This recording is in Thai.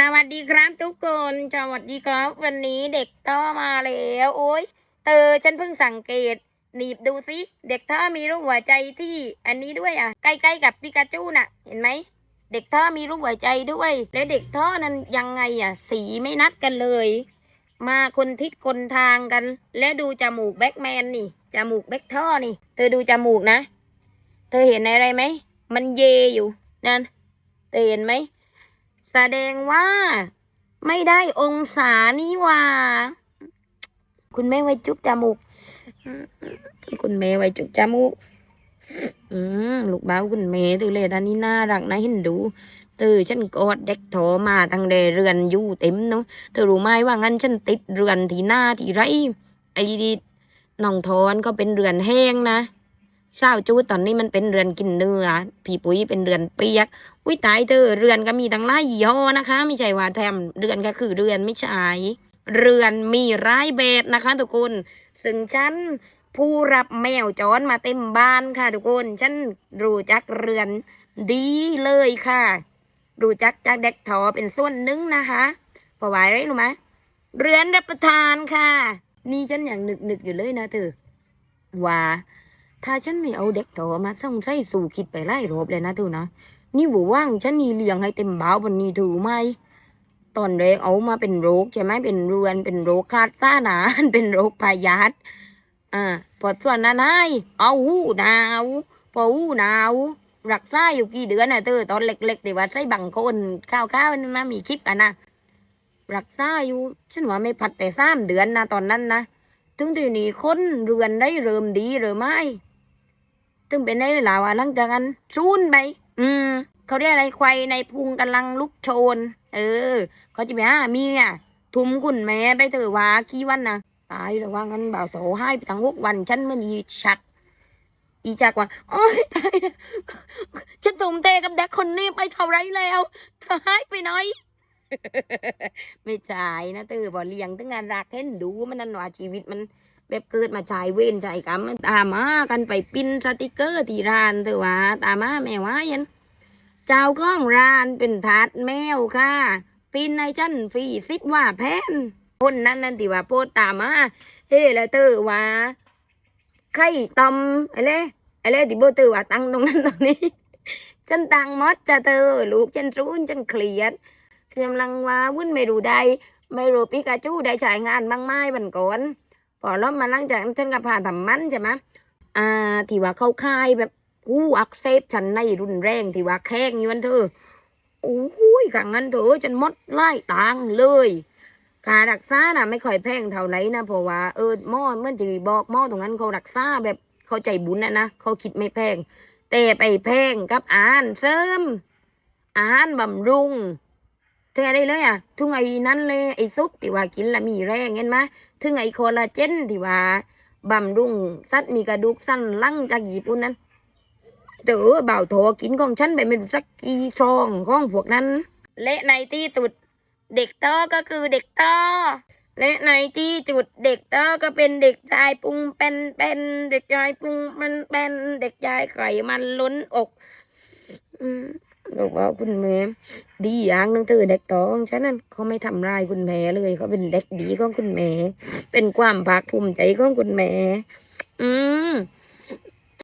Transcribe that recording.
สวัสดีครับทุกคน สวัสดีครับ วันนี้เด็กต้อมาแล้ว โอ้ยเตอฉันเพิ่งสังเกต หนีบดูสิ เด็กท่อมีรูปหัวใจที่ อันนี้ด้วยอะ ใกล้ๆกับปิกาจูน่ะ เห็นไหม เด็กท่อมีรูปหัวใจด้วย และเด็กท่อนั้นยังไงอะ สีไม่นัดกันเลย มาคนทิศคนทางกัน และดูจมูกแบ็กแมนนี่ จมูกแบ็กท่อนี่ เธอดูจมูกนะ เธอเห็นอะไรไหม มันเยอยู่ นั่น เธอเห็นไหม แสดงว่าไม่ได้องศานี่ว่า คุณแม่ไว้จุ๊บจมูก คุณแม่ไว้จุ๊บจมูก อืมลูกบ้าวคุณแม่ดูเลยด้านนี้น่ารักนะเห็นดูเธอฉันกอดเด็กโถมาตั้งแต่เรือนอยู่เต็มเนาะเธอรู้ไหมว่างั้นฉันติดเรือนที่หน้าที่ไรไอ้ดีน้องทอนก็เป็นเรือนแห้งนะ เศร้าจูดตอนนี้มันเป็นเรือนกินเนื้อพี่ปุ๋ยเป็นเรือนเปียก อุ้ยตายเธอเรือนก็มีตั้งหลายยี่ห้อนะคะ ไม่ใช่ว่าแถมเรือนก็คือเรือนไม่ใช่เรือนมีร้ายแบบนะคะทุกคนซึ่งฉันผู้รับแมวจรมาเต็มบ้านค่ะทุกคนฉันรู้จักเรือนดีเลยค่ะ รู้จักจากเด็กถอเป็นส่วนหนึ่งนะคะเพราะว่าอะไรรู้ไหมเรือนรับประทานค่ะ นี่ฉันอย่างนึกนึกอยู่เลยนะเธอว่า ถ้าฉันไม่เอาเด็กถอมาส่งใส่สู่คิดไปไล่รบเลยนะเธอนะ นี่บอกว่างฉันนี่เลี้ยงให้เต็มบ้าวันนี้ถูกไหมตอนแรกเอามาเป็นโรคใช่ไหมเป็นเรือนเป็นโรคคาดซ่าหนาเป็นโรคพยาธิอ่าพอส่วนนั้นให้เอาหูหนาวพอหูหนาวรักษาอยู่กี่เดือนน่ะเธอตอนเล็กๆแต่ว่าใช้บังคนข้าวๆนี่มามีคลิปกันนะรักษาอยู่ฉันว่าไม่พัดแต่สามเดือนนะตอนนั้นนะถึงทีนี้คนเรือนได้เริ่มดีหรือไม่ ถึงเป็นได้หลายว่าหลังจากนั้นซูนไป อืม เขาเรียกอะไรควายในพุงกำลังลุกโชน เออ เขาจะไปหาเมียทุ่มคุณแม่ไปเถอะว่ากี่วันนะตายแล้วว่างั้นบ่าวโตให้ไปทั้งหกวัน ฉันมันอีชัก อีจักว่า โอ้ยตายฉันทุ่มเทกับเด็กคนนี้ไปเท่าไรแล้วเธอให้ไปหนไม่ใช่นะเธอบ่เลี้ยงตั้งงานรักเห็นดูมันนั่นว่าชีวิตมัน แบบเกิดมาชายเวรชายกรรมตามมากันไปปิ้นสติกเกอร์ที่ร้านเถอะว่าตามมาแม่ว่ายันเจ้าของร้านเป็นทาสแมวค่ะ ปิ้นในชั้นฟรีสิบว่าแพนคนนั้นนั่นที่ว่าโพดตามมาเฮ้แล้วเตอว่าไข่ตำอะไรอะไรที่โบเตอว่าตั้งตรงนั้นตรงนี้ฉันตังหมดจะเธอลูกฉันรู้ฉันเครียดกำลังว่าวุ่นไม่รู้ได้ไม่รู้ปิกาจูได้ใช้งานบ้างไหมบันก่อน พอแล้วมาหลังจากนั้นฉันก็ผ่านทำมันใช่ไหมอ่าที่ว่าเข้าค่ายแบบอู้อักเสบฉันในรุนแรงที่ว่าแข้งอยู่นั่นเธอโอ้ยขังนั้นเธอฉันมดไล่ตังเลยค่ารักษาน่ะไม่ค่อยแพงเท่าไหร่นะเพราะว่าเออหม้อเมื่อจะบอกหม้อตรงนั้นเขารักษาแบบเขาใจบุญนะนะเขาคิดไม่แพง แต่ไปแพงกับอาหารเสริมอาหารบำรุง เธออะไรเลยอะทุกไอ้นั้นเลยไอ้ซุปที่ว่ากินแล้วมีแรงเห็นไหมถึงไอคอลลาเจนที่ว่าบำรุงสัตว์มีกระดูกสั้นลังจากญี่ปุ่นนั้นเต๋อบ่าวโถกินของฉันไปไม่รู้สักกี่ซองของพวกนั้นและในที่สุดเด็กต้อก็คือเด็กต้อและในที่จุดเด็กต้อก็เป็นเด็กชายปุงเป็นเป็นเด็กชายปุงเป็นเป็นเด็กชายไข่มันล้นอก อืม บอกว่าคุณแม่ดีอย่างนึงเธอเด็กต้อของฉันนั้นเขาไม่ทำร้ายคุณแม่เลยเขาเป็นเด็กดีของคุณแม่เป็นความภาคภูมิใจของคุณแม่อืม